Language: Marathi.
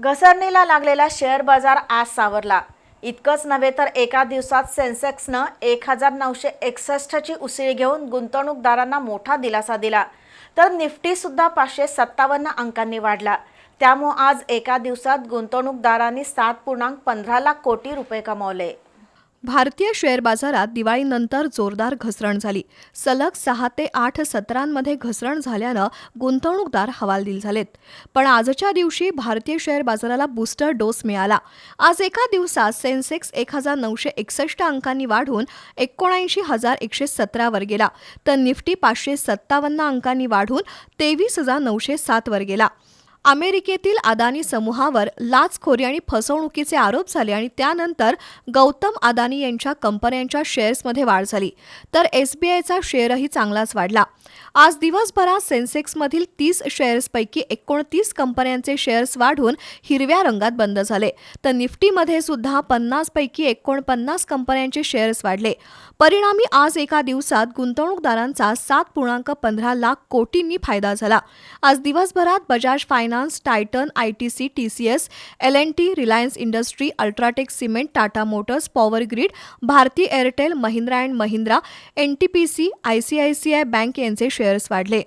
घसरणीला लागलेला शेअर बाजार आज सावरला. इतकंच नव्हे तर एका दिवसात सेन्सेक्सनं एक हजार नऊशे एकसष्टची उसळी घेऊन गुंतवणूकदारांना मोठा दिलासा दिला. तर निफ्टीसुद्धा पाचशे सत्तावन्न अंकांनी वाढला. त्यामुळे आज एका दिवसात गुंतवणूकदारांनी सात पूर्णांक पंधरा लाख कोटी रुपये कमावले. भारतीय शेअर बाजारात दिवाळीनंतर जोरदार घसरण झाली. सलग सहा ते आठ सत्रांमध्ये घसरण झाल्यानं गुंतवणूकदार हवालदिल झालेत. पण आजच्या दिवशी भारतीय शेअर बाजाराला बूस्टर डोस मिळाला. आज एका दिवसात सेन्सेक्स एक हजार नऊशे एकसष्ट अंकांनी वाढून एकोणऐंशी हजार एकशे सतरावर गेला. तर निफ्टी पाचशे सत्तावन्न अंकांनी वाढून तेवीस हजार नऊशे सातवर गेला. अमेरिकेतील अदानी समूहावर लाचखोरी आणि फसवणुकीचे आरोप झाले आणि त्यानंतर गौतम अदानी यांच्या कंपन्यांच्या शेअर्समध्ये वाढ झाली. तर एसबीआयचा शेअरही चांगलाच वाढला. आज दिवसभरात सेन्सेक्समधील तीस शेअर्सपैकी एकोणतीस कंपन्यांचे शेअर्स वाढून हिरव्या रंगात बंद झाले. तर निफ्टीमध्ये सुद्धा पन्नासपैकी एकोणपन्नास कंपन्यांचे शेअर्स वाढले. परिणामी आज एका दिवसात गुंतवणूकदारांचा सात पूर्णांक पंधरा लाख कोटींनी फायदा झाला. आज दिवसभरात Bajaj Finance Titan I T C T C S L N T Reliance Industry UltraTech Cement Tata Motors Power Grid Bharti Airtel Mahindra and Mahindra N T P C I C I C I bank यांचे शेअर्स वाढले.